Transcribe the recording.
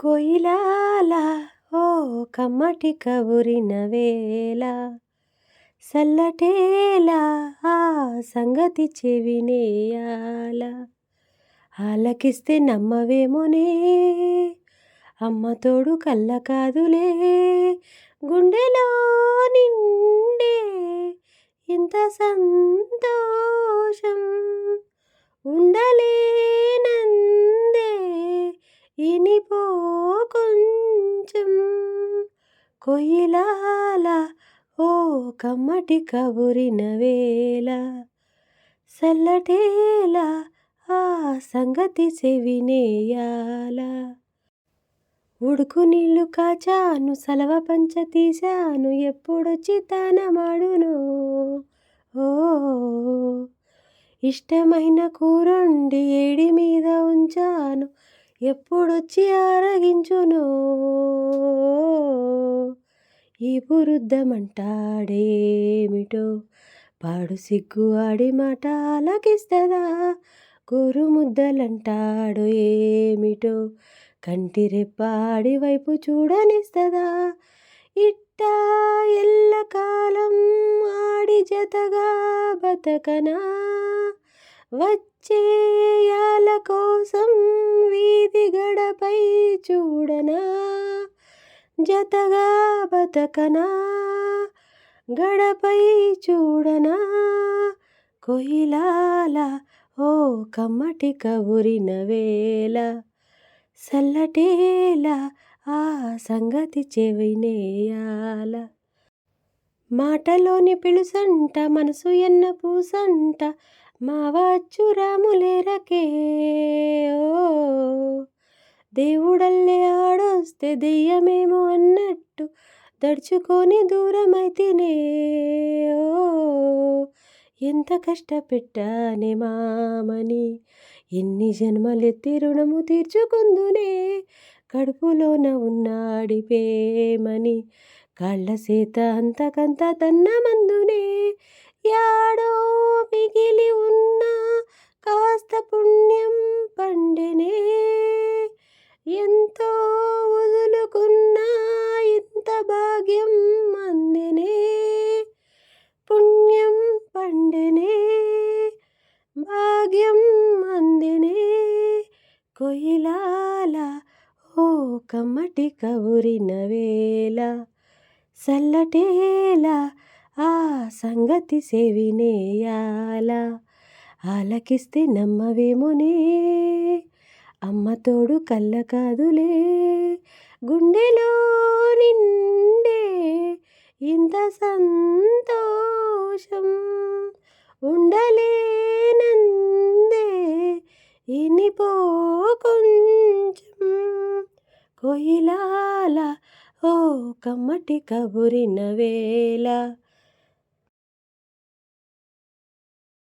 కొయిలాల ఓ కమ్మటి కబురిన వేళ. సల్లటేలా ఆ సంగతి చెవినేయాల. ఆలకిస్తే నమ్మవేమోనే? అమ్మ తోడు కళ్ళ కాదులే. గుండెలో నిండే ఇంత సంతోషం ఉండలేనందే. ఇనిపో కొయిలాల ఓ కమ్మటి కబురిన వేళ. సల్లటేల ఆ సంగతి చెవినేయాల. ఉడుకు నీళ్ళు కాచాను సలవ పంచ తీశాను ఎప్పుడొచ్చి తానమాడును. ఓ ఇష్టమైన కూరండి ఏడి మీద ఉంచాను ఎప్పుడొచ్చి ఆరగించునో? ఈ పురుద్దమంటాడేమిటో పాడు సిగ్గు ఆడి మాట ఆలకిస్తదా? గోరు ముద్దలంటాడు ఏమిటో? కంటి రెప్పాడి వైపు చూడనిస్తదా? ఇట్టా ఎల్లకాలం ఆడి జతగా బతకనా? వచ్చేయాల కోసం వీధి గడపై చూడనా? జతగా బతకనా? గడపై చూడనా? కొయిలాల ఓ కమ్మటి కబురిన వేళ సల్లటేల ఆ సంగతి చెవినేయాల మాటలోని పిలుసంట మనసు ఎన్న పూసంట మావచ్చు రాములేరకే ఓ దేవుడల్లే ఆడొస్తే దెయ్యమేమో అన్నట్టు దడుచుకొని దూరమైతేనే ఓ ఎంత కష్టపెట్టానే మామని ఎన్ని జన్మలెత్తి రుణము తీర్చుకుందునే కడుపులోన ఉన్నాడి పేమని కాళ్ళ అంతకంత తన్న మందునే యాడో మిగిలి ఉన్న కాస్త పుణ్యం పండినే. ఎంతో వదులుకున్నా ఇంత భాగ్యం అందినే. పుణ్యం పండినే. భాగ్యం అందినే. కొయిలాల ఓ కమ్మటి కబురిన వేళ సల్లటేలా ఆ సంగతి చెవినేయాల ఆలకిస్తే నమ్మవేమోనే? అమ్మ తోడు కళ్ళ కాదులే? గుండెలో నిండే ఇంత సంతోషం ఉండలేనందే. ఇనిపో కొంచెం కొయిలాల ఓ కమ్మటి కబురిన వేళ